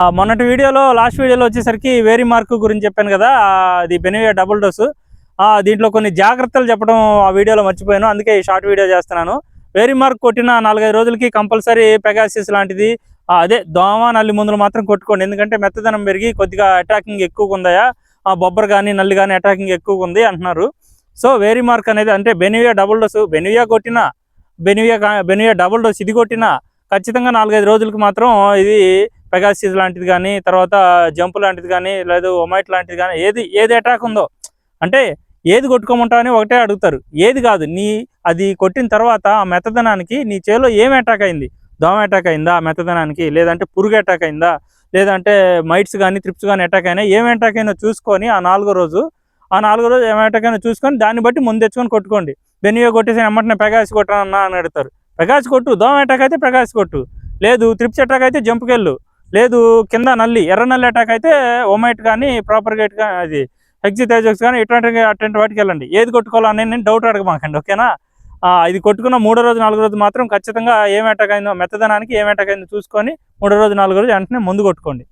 మొన్నటి వీడియోలో లాస్ట్ వీడియోలో వచ్చేసరికి వేరి మార్క్ గురించి చెప్పాను కదా అది బెనివియా డబుల్ డోసు ఆ, దీంట్లో కొన్ని జాగ్రత్తలు చెప్పడం ఆ వీడియోలో మర్చిపోయాను అందుకే ఈ షార్ట్ వీడియో చేస్తున్నాను. వేరి మార్క్ కొట్టిన నాలుగైదు రోజులకి కంపల్సరీ పెగాసిస్ లాంటిది. అదే దోమ నల్లి మందులు మాత్రం కొట్టుకోండి. ఎందుకంటే మెత్తదనం పెరిగి కొద్దిగా అటాకింగ్ ఎక్కువగా ఉందాయా ఆ బొబ్బర్ కానీ నల్లి కానీ అటాకింగ్ ఎక్కువగా ఉంది అంటున్నారు. సో వేరి మార్క్ అనేది అంటే బెనివియా డబుల్ డోసు బెనివియా కొట్టినా బెనివియా బెనివియా డబుల్ డోస్ ఇది కొట్టినా ఖచ్చితంగా నాలుగైదు రోజులకి మాత్రం ఇది పెగాసిస్ లాంటిది కానీ తర్వాత జంప్ లాంటిది కానీ లేదు ఒమైట్ లాంటిది కానీ ఏది ఏది అటాక్ ఉందో. అంటే ఏది కొట్టుకోమంటా అని ఒకటే అడుగుతారు. ఏది కాదు నీ అది కొట్టిన తర్వాత ఆ మెత్తదనానికి నీ చేలో ఏం అటాక్ అయింది? దోమ అటాక్ అయిందా మెత్తదనానికి? లేదంటే పురుగు అటాక్ అయిందా? లేదంటే మైట్స్ కానీ త్రిప్స్ కానీ అటాక్ అయినా ఏం అటాక్ అయినా చూసుకొని ఆ నాలుగో రోజు ఆ నాలుగో రోజు ఏం అటాక్ అయినా చూసుకొని దాన్ని బట్టి ముందు తెచ్చుకొని కొట్టుకోండి. బెనియో కొట్టేసి ఎమ్మటనే పెగాసి కొట్టనన్నా అని అడుగుతారు. పెగాసి కొట్టు దోమ అటాక్ అయితే పెగాసి కొట్టు. లేదు త్రిప్స్ అటాక్ అయితే జంపుకెళ్ళు లేదు కింద నల్లి ఎర్ర నల్లి అటాక్ అయితే ఒమైట్ కానీ ప్రాపర్ గైట్ కానీ అది హెక్సి తేజక్స్ కానీ ఇటువంటి అటువంటి వాటికి వెళ్ళండి. ఏది కొట్టుకోవాలని నేను డౌట్ అడగమాకండి ఓకేనా? ఇది కొట్టుకున్న మూడో రోజు నాలుగో రోజు మాత్రం ఖచ్చితంగా ఏం అటాక్ అయిందో మెత్తదనానికి ఏం అటాక్ అయిందో చూసుకొని మూడో రోజు నాలుగో రోజు వెంటనే ముందు కొట్టుకోండి.